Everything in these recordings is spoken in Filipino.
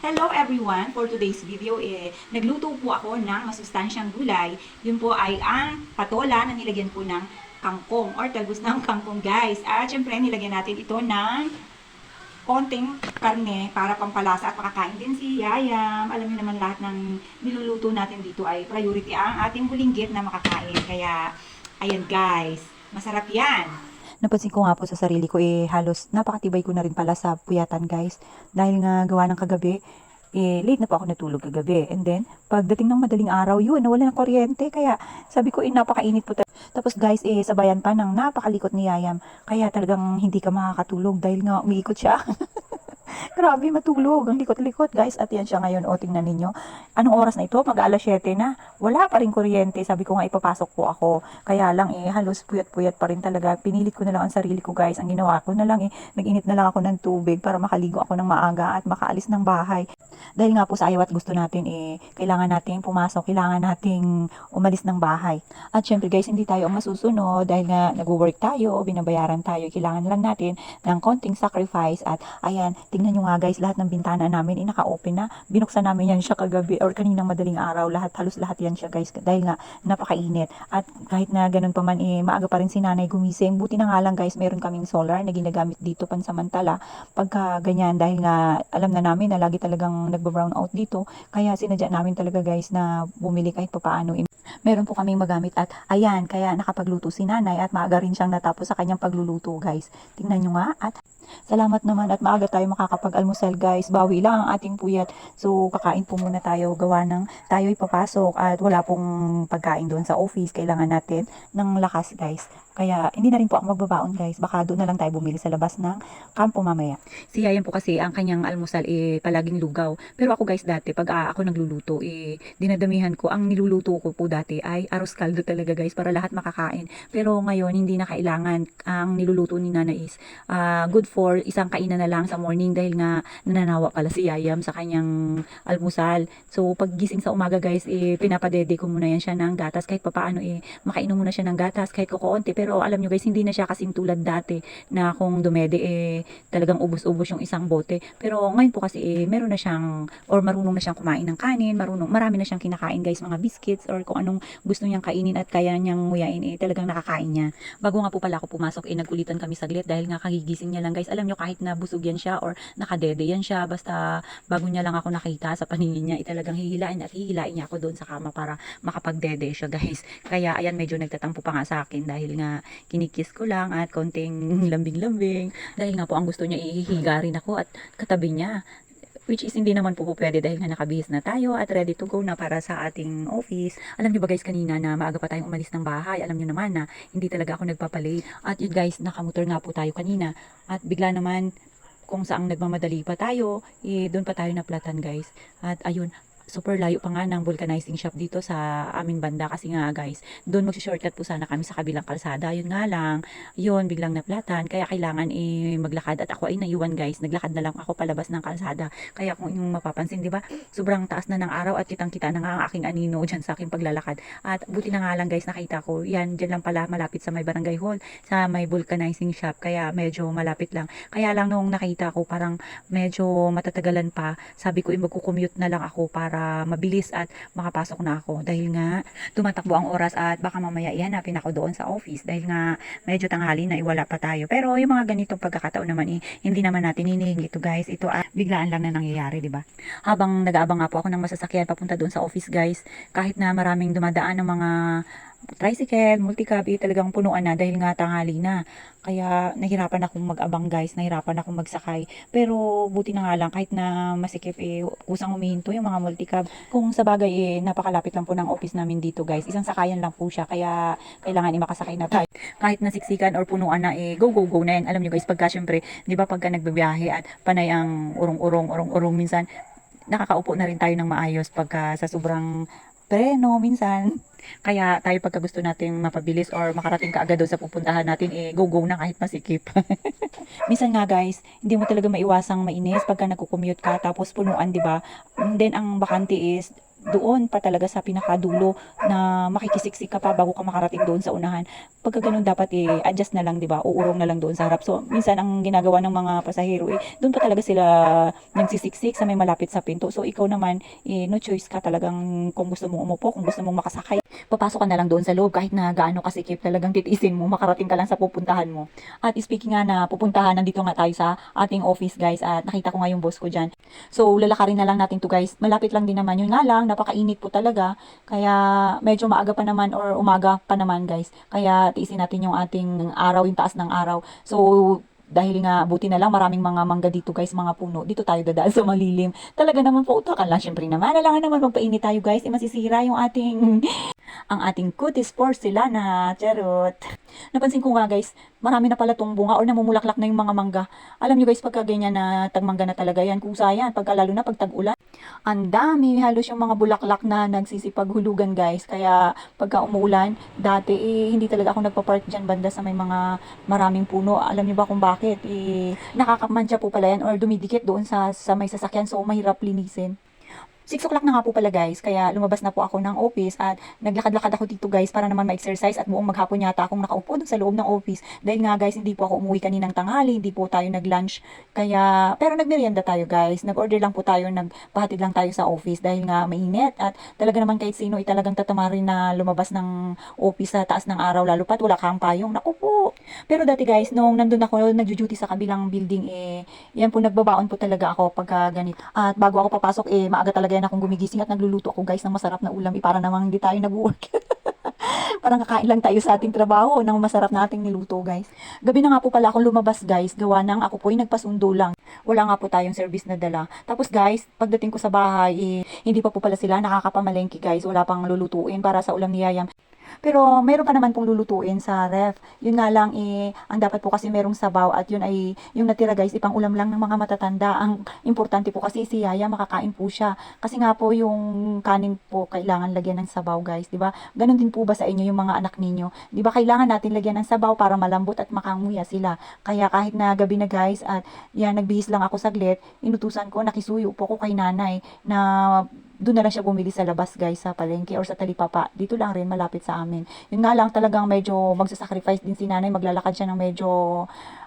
Hello everyone! For today's video, eh, nagluto po ako ng masustansyang gulay. Yun po ay ang patola na nilagyan po ng kangkong or talbos ng kangkong guys. At syempre, nilagyan natin ito ng konting karne para pampalasa at makakain din si Yayam. Alam niyo naman lahat ng niluluto natin dito ay priority ang ating bulinggit na makakain. Kaya, ayan guys, masarap yan. Napansin ko nga po sa sarili ko, eh, halos napakatibay ko na rin pala sa puyatan, guys. Dahil nga gawa ng kagabi, eh, late na po ako natulog kagabi. And then, pagdating ng madaling araw, yun, nawala ng kuryente. Kaya, sabi ko, eh, napakainit po. ta- Tapos, guys, eh, sabayan pa ng napakalikot ni Yayam. Kaya talagang hindi ka makakatulog dahil nga umiikot siya. Grabe, matulog. Ang likot-likot, guys. At yan siya ngayon. O, tingnan ninyo. Anong oras na ito? Mag-alas 7 na. Wala pa rin kuryente. Sabi ko nga, ipapasok po ako. Kaya lang, eh, halos puyat-puyat pa rin talaga. Pinilit ko na lang ang sarili ko, guys. Ang ginawa ko na lang, eh, nag-init na lang ako ng tubig para makaligo ako ng maaga at makaalis ng bahay. Dahil nga po sa ayaw at gusto natin, eh, kailangan nating pumasok, kailangan nating umalis ng bahay. At syempre, guys, hindi tayo ang masusunod dahil nga nag-work tayo, binabayaran tayo. Kailangan lang natin ng konting sacrifice. At ayan, nyo nga guys, lahat ng bintana namin, eh, naka-open na. Binuksan namin yan siya kagabi or kaninang madaling araw. Lahat, halos lahat yan siya guys. Dahil nga, napakainit. At kahit na ganun pa man, eh, maaga pa rin si nanay gumising. Buti na nga lang guys, meron kaming solar na ginagamit dito pansamantala. Pagka ganyan, dahil nga alam na namin na lagi talagang nagba-brown out dito. Kaya sinadya namin talaga guys na bumili kahit papaano. Meron po kaming magamit at ayan, kaya nakapagluto si nanay at maaga rin siyang natapos sa kanyang pagluluto guys. Tingnan nyo nga at salamat naman at maaga tayo makakapag-almusal guys. Bawi lang ang ating puyat. So kakain po muna tayo gawa ng tayo'y papasok at wala pong pagkain doon sa office. Kailangan natin ng lakas guys. Kaya hindi na rin po ako magbabaon guys. Baka doon na lang tayo bumili sa labas ng kampo mamaya. Si Yayan po kasi ang kanyang almusal eh palaging lugaw. Pero ako guys dati pag ah, ako nagluluto eh dinadamihan ko. Ang niluluto ko po dati ay arroz caldo talaga guys para lahat makakain. Pero ngayon hindi na kailangan. Ang niluluto ni Nana is ah, good for isang kainan na lang sa morning dahil nga nananawa pala si Yayam sa kanyang almusal. So pag gising sa umaga guys eh pinapadede ko muna yan siya ng gatas kahit papaano eh makainom muna siya ng gatas kahit kukunti. Pero alam nyo guys hindi na siya kasing tulad dati na kung dumede eh talagang ubos-ubos yung isang bote. Pero ngayon po kasi eh, meron na siyang or marunong na siyang kumain ng kanin, marunong, marami na siyang kinakain guys, mga biscuits or kung anong gusto niyang kainin at kaya niyang nguyain eh talagang nakakain niya. Bago nga po pala ako pumasok eh nagkulitan kami saglit dahil nga kagigising niya lang guys. Alam niyo kahit na busog yan siya or nakadede yan siya basta bago niya lang ako nakita sa paningin niya eh talagang hihilain at hihilain niya ako doon sa kama para makapagdede siya guys. Kaya ayan medyo nagtatampo pa nga sa akin dahil nga kinikis ko lang at konting lambing-lambing dahil nga po ang gusto niya ihihiga rin ako at katabi niya which is hindi naman po po pwede dahil nga nakabihis na tayo at ready to go na para sa ating office. Alam niyo ba guys kanina na maaga pa tayong umalis ng bahay. Alam niyo naman na hindi talaga ako nagpapalate. At yun guys, nakamotor nga po tayo kanina. At bigla naman kung saang nagmamadali pa tayo, eh, doon pa tayo naplatan guys. At ayun, super layo pa nga ng vulcanizing shop dito sa aming banda kasi nga guys, doon mag-shortcut po sana kami sa kabilang kalsada. Yun nga lang, yun biglang naplatan kaya kailangan eh maglakad at ako ay naiwan guys. Naglakad na lang ako palabas ng kalsada. Kaya kung yung mapapansin, 'di ba? Sobrang taas na ng araw at kitang-kita na nga ang aking anino diyan sa aking paglalakad. At buti na nga lang guys nakita ko, yan diyan lang pala malapit sa may barangay hall, sa may vulcanizing shop kaya medyo malapit lang. Kaya lang nung nakita ko parang medyo matatagalan pa, sabi ko eh magko-commute na lang ako para mabilis at makapasok na ako dahil nga tumatakbo ang oras at baka mamaya ihanapin ako doon sa office dahil nga medyo tanghali na iwala pa tayo. Pero yung mga ganitong pagkakataon naman eh, hindi naman natin hinihingi ito guys. Ito ay biglaan lang na nangyayari, di ba? Habang nag-aabang nga po ako ng masasakyan papunta doon sa office guys, kahit na maraming dumadaan ng mga tricycle, multicab, eh, talagang punuan na dahil nga tanghali na. Kaya nahirapan akong mag-abang guys, nahirapan akong magsakay. Pero buti na nga lang kahit na masikip eh, kusang humihinto yung mga multicab. Kung sa bagay eh, napakalapit lang po ng office namin dito guys. Isang sakayan lang po siya, kaya kailangan eh makasakay na tayo. Kahit nasiksikan or punuan na eh, go go go na yan. Alam nyo guys, pagka syempre, di ba pagka nagbabiyahe at panay ang urong-urong, urong-urong minsan, nakakaupo na rin tayo ng maayos pagka sa sobrang preno minsan. Kaya tayo pagka gusto nating mapabilis or makarating ka agad doon sa pupuntahan natin, eh, go-go na kahit masikip. Minsan nga guys, hindi mo talaga maiwasang mainis pagka nagko-commute ka tapos punuan, di ba? Then ang bakante is doon pa talaga sa pinakadulo na makikisiksik ka pa bago ka makarating doon sa unahan. Pagka ganun dapat i-adjust na lang, 'di ba? Uurong na lang doon sa harap. So minsan ang ginagawa ng mga pasahero eh doon pa talaga sila nagsisiksik sa may malapit sa pinto. So ikaw naman eh, no choice ka talagang kung gusto mong umupo, kung gusto mong makasakay. Papasok ka na lang doon sa loob kahit na gaano kasikip talagang titiisin mo, makarating ka lang sa pupuntahan mo. At speaking nga na pupuntahan, nandito nga tayo sa ating office guys at nakita ko nga yung boss ko dyan. So lalakarin na lang natin to guys. Malapit lang din naman yun nga lang, napakainit po talaga. Kaya medyo maaga pa naman or umaga pa naman guys. Kaya tiisin natin yung ating araw, yung taas ng araw. So dahil nga buti na lang maraming mga mangga dito guys, mga puno. Dito tayo dadaan sa malilim. Talaga naman po utakan lang syempre naman. Alangan naman magpainit tayo guys. Eh, masisira yung ating ang ating cuties porcelana. Charot. Napansin ko nga guys, marami na pala tong bunga or namumulaklak na yung mga mangga. Alam nyo guys, pagka ganyan na tagmangga na talaga yan, kusa yan. Pagka lalo na pag tag-ulan. Ang dami, halos yung mga bulaklak na nagsisipaghulugan guys. Kaya pagka umuulan, dati eh, hindi talaga ako nagpa-park dyan banda sa may mga maraming puno. Alam niyo ba kung bakit? Eh, nakakamansya po pala yan or dumidikit doon sa, sa may sasakyan so mahirap linisin. 6 o'clock na nga po pala guys, kaya lumabas na po ako ng office at naglakad-lakad ako dito guys para naman ma-exercise at buong maghapon yata akong nakaupo dun sa loob ng office. Dahil nga guys, hindi po ako umuwi kaninang tanghali, hindi po tayo nag-lunch. Kaya, pero nagmerienda tayo guys. Nag-order lang po tayo, nagpahatid lang tayo sa office dahil nga mainit at talaga naman kahit sino ay talagang tatamarin na lumabas ng office sa taas ng araw lalo pat wala kang payong. Naku po. Pero dati guys, nung nandun ako, nagjo-duty sa kabilang building eh, yan po nagbabaon po talaga ako pagka ganito. At bago ako papasok eh, maaga talaga yan akong gumigising at nagluluto ako guys ng masarap na ulam eh, para namang hindi tayo nag-work. Parang kakain lang tayo sa ating trabaho ng masarap na ating niluto guys. Gabi na nga po pala akong lumabas guys, gawa ng ako po ay nagpasundo lang. Wala nga po tayong service na dala. Tapos guys, pagdating ko sa bahay, eh, hindi pa po pala sila nakakapamalengke guys. Wala pang lulutuin para sa ulam ni Yayam. Pero meron pa naman pong lulutuin sa ref. Yun nga lang eh, ang dapat po kasi merong sabaw at yun ay yung natira guys, ipang ulam lang ng mga matatanda. Ang importante po kasi si Yaya makakain po siya. Kasi nga po yung kanin po kailangan lagyan ng sabaw guys, di ba? Ganon din po ba sa inyo yung mga anak ninyo? Di ba kailangan natin lagyan ng sabaw para malambot at makanguya sila. Kaya kahit na gabi na guys at yan nagbihis lang ako saglit, inutusan ko, nakisuyo po ko kay nanay na doon na lang siya bumili sa labas guys sa palengke or sa talipapa. Dito lang rin malapit sa amin. Yun nga lang talagang medyo magsasacrifice din si nanay. Maglalakad siya ng medyo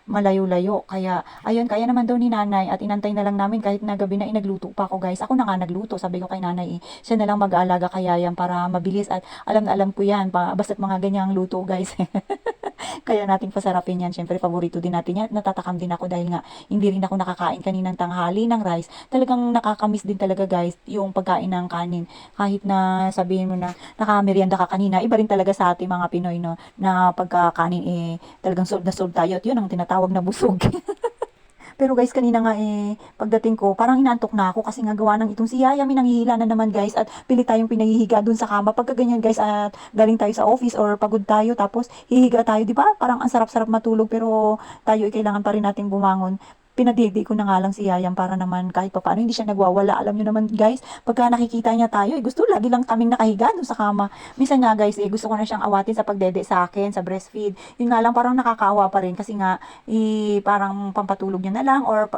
malayo-layo. Kaya, ayun, kaya naman daw ni nanay at inantay na lang namin kahit na gabi na inagluto pa ako guys. Ako na nga nagluto. Sabi ko kay nanay eh, siya na lang mag-aalaga kaya yan para mabilis at alam na alam ko yan. Basta't mga ganyang luto guys. kaya nating pasarapin yan. Siyempre, paborito din natin yan. Natatakam din ako dahil nga hindi rin ako nakakain kaninang tanghali ng rice. Talagang nakakamiss din talaga guys yung pagkain ng kanin. Kahit na sabihin mo na nakamerienda ka kanina, iba rin talaga sa ating mga Pinoy no, na pagkakanin eh talagang sold na sold tayo at yun ang tinatawag na busog. Pero guys, kanina nga eh, pagdating ko, parang inantok na ako kasi nga gawa ng itong si Yaya, may nangihila na naman guys at pilit tayong pinahihiga dun sa kama. Pagka ganyan guys at galing tayo sa office or pagod tayo tapos hihiga tayo, di ba? Parang ang sarap-sarap matulog pero tayo ay kailangan pa rin nating bumangon pinadidi ko na nga lang si Yayang para naman kahit pa paano hindi siya nagwawala. Alam nyo naman guys, pagka nakikita niya tayo, eh, gusto lagi lang kaming nakahiga doon sa kama. Minsan nga guys, eh, gusto ko na siyang awatin sa pagdede sa akin, sa breastfeed. Yun nga lang, parang nakakaawa pa rin kasi nga, eh, parang pampatulog niya na lang or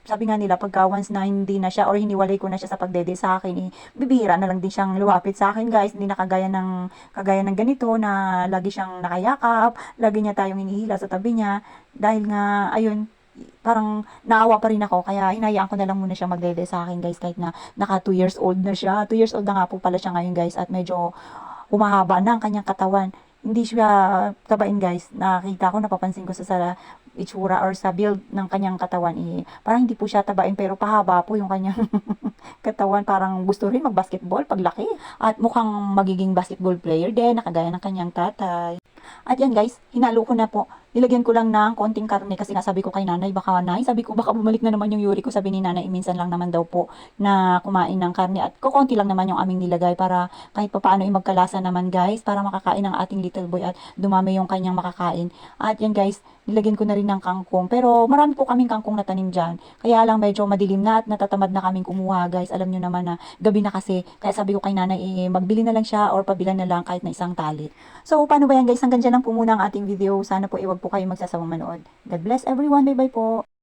sabi nga nila, pagka once na hindi na siya or hiniwalay ko na siya sa pagdede sa akin, eh, bibihira na lang din siyang luwapit sa akin, guys. Hindi na kagaya ng, kagaya ng ganito na lagi siyang nakayakap, lagi niya tayong hinihila sa tabi niya. Dahil nga, ayun, parang naawa pa rin ako kaya hinayaan ko na lang muna siya magdede sa akin guys kahit na naka 2 years old na siya. 2 years old na nga po pala siya ngayon guys at medyo humahaba na ang kanyang katawan. Hindi siya tabain guys. Nakita ko napapansin ko sa, sa itsura or sa build ng kanyang katawan eh, parang hindi po siya tabain pero pahaba po yung kanyang katawan. Parang gusto rin mag-basketball paglaki at mukhang magiging basketball player din nakagaya ng kanyang tatay at yan guys, hinalo ko na po. Nilagyan ko lang ng konting karne kasi nga sabi ko kay nanay, baka nanay, sabi ko baka bumalik na naman yung yuri ko. Sabi ni nanay, "Eh, minsan lang naman daw po na kumain ng karne at kukonti lang naman yung aming nilagay para kahit papaano ay magkalasa naman guys para makakain ng ating little boy at dumami yung kanyang makakain. At yan guys, nilagyan ko na rin ng kangkong. Pero marami po kaming kangkong na tanim dyan. Kaya lang medyo madilim na at natatamad na kaming kumuha guys. Alam nyo naman na gabi na kasi. Kaya sabi ko kay nanay, eh, magbili na lang siya or pabilan na lang kahit na isang tali. So, paano ba yan guys? Hanggang dyan lang po muna ang ating video. Sana po iwag po kayo magsasawang manood. God bless everyone. Bye-bye po.